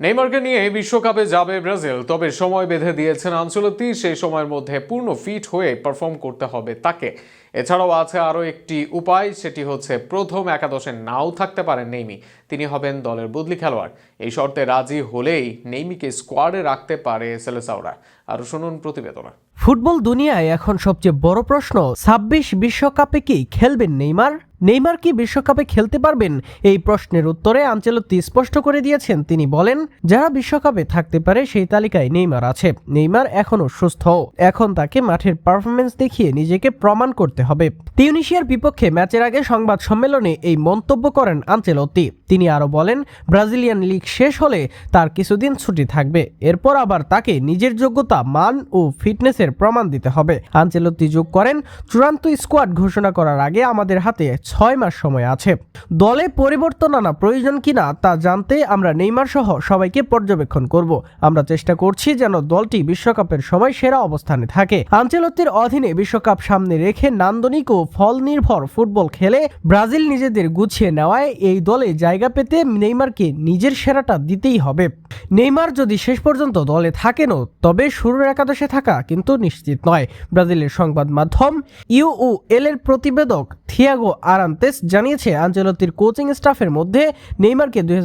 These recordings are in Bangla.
নেইমারকে নিয়ে বিশ্বকাপে যাবে ব্রাজিল, তবে সময় বেঁধে দিয়েছেন আঞ্চলতি সেই সময়ের মধ্যে পূর্ণ ফিট হয়ে পারফর্ম করতে হবে তাকে। এছাড়াও আছে আরও একটি উপায়, সেটি হচ্ছে প্রথম একাদশে নাও থাকতে পারেন নেইমি। তিনি হবেন দলের বদলি খেলোয়াড়। এই শর্তে রাজি হলেই নেইমিকে স্কোয়াডে রাখতে পারে সেলেসাওরা। আরও শুনুন প্রতিবেদনা। ফুটবল দুনিয়ায় এখন সবচেয়ে বড় প্রশ্ন, ছাব্বিশ বিশ্বকাপে কি খেলবেন নেইমার? নেইমার কি বিশ্বকাপে খেলতে পারবেন? এই প্রশ্নের উত্তরে আঞ্চলতি স্পষ্ট করে দিয়েছেন তিনি। বলেন, যারা বিশ্বকাপে থাকতে পারে সেই তালিকায় নেইমার আছে। নেইমার এখনও সুস্থ। এখন তাকে মাঠের পারফরমেন্স দেখিয়ে নিজেকে প্রমাণ করতে হবে। তিউনিশিয়ার বিপক্ষে ম্যাচের আগে সংবাদ সম্মেলনে এই মন্তব্য করেন আঞ্চেলতি তিনি আরও বলেন, ব্রাজিলিয়ান লিগ শেষ হলে তার কিছুদিন ছুটি থাকবে। এরপর আবার তাকে নিজের যোগ্যতা, মান ও ফিটনেসের প্রমাণ দিতে হবে। আঞ্চেলতি যোগ করেন, চূড়ান্ত স্কোয়াড ঘোষণা করার আগে আমাদের হাতে ছয় মাস সময় আছে। দলে পরিবর্তন আনা প্রয়োজন কিনা তা জানতে আমরা নেইমার সহ সবাইকে পর্যবেক্ষণ করব। আমরা চেষ্টা করছি যেন দলটি বিশ্বকাপের সময় সেরা অবস্থানে থাকে। আঞ্চলতির অধীনে বিশ্বকাপ সামনে রেখে নান্দনিক ও ফল নির্ভর ফুটবল খেলে ব্রাজিল নিজেদের গুছিয়ে নেওয়ায় এই দলে জায়গা পেতে নেইমারকে নিজের সেরাটা দিতেই হবে। নেইমার যদি শেষ পর্যন্ত দলে থাকেনও, তবে শুরুর একাদশে থাকা কিন্তু নিশ্চিত নয়। ব্রাজিলের সংবাদ মাধ্যম ইউএল এর প্রতিবেদক থিয়াগো আরান্তেস জানিয়েছে আঞ্চলতির কোচিং স্টাফের মধ্যে নেইমারকে দুই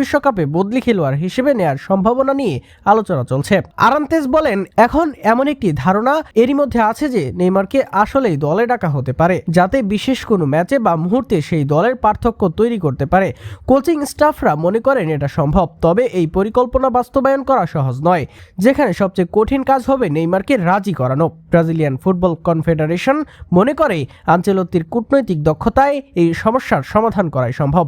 বিশ্বকাপে বদলি খেলোয়াড় হিসেবে নেয়ার সম্ভাবনা নিয়ে আলোচনা চলছে। আরান্তেস বলেন, এখন এমন একটি ধারণা এরই মধ্যে আছে যে নেইমারকে আসলেই দলে ডাকা হতে পারে, যাতে বিশেষ কোনো ম্যাচে বা মুহূর্তে সেই দলের পার্থক্য তৈরি করতে পারে। কোচিং স্টাফরা মনে করেন এটা সম্ভব, তবে এই পরিকল্পনা বাস্তবায়ন করা সহজ নয়, যেখানে সবচেয়ে কঠিন কাজ হবে নেইমারকে রাজি করানো। ব্রাজিলিয়ান ফুটবল কনফেডারেশন মনে করে, আঞ্চেলত্তির কূটনৈতিক দক্ষতায় এই সমস্যার সমাধান করাই সম্ভব।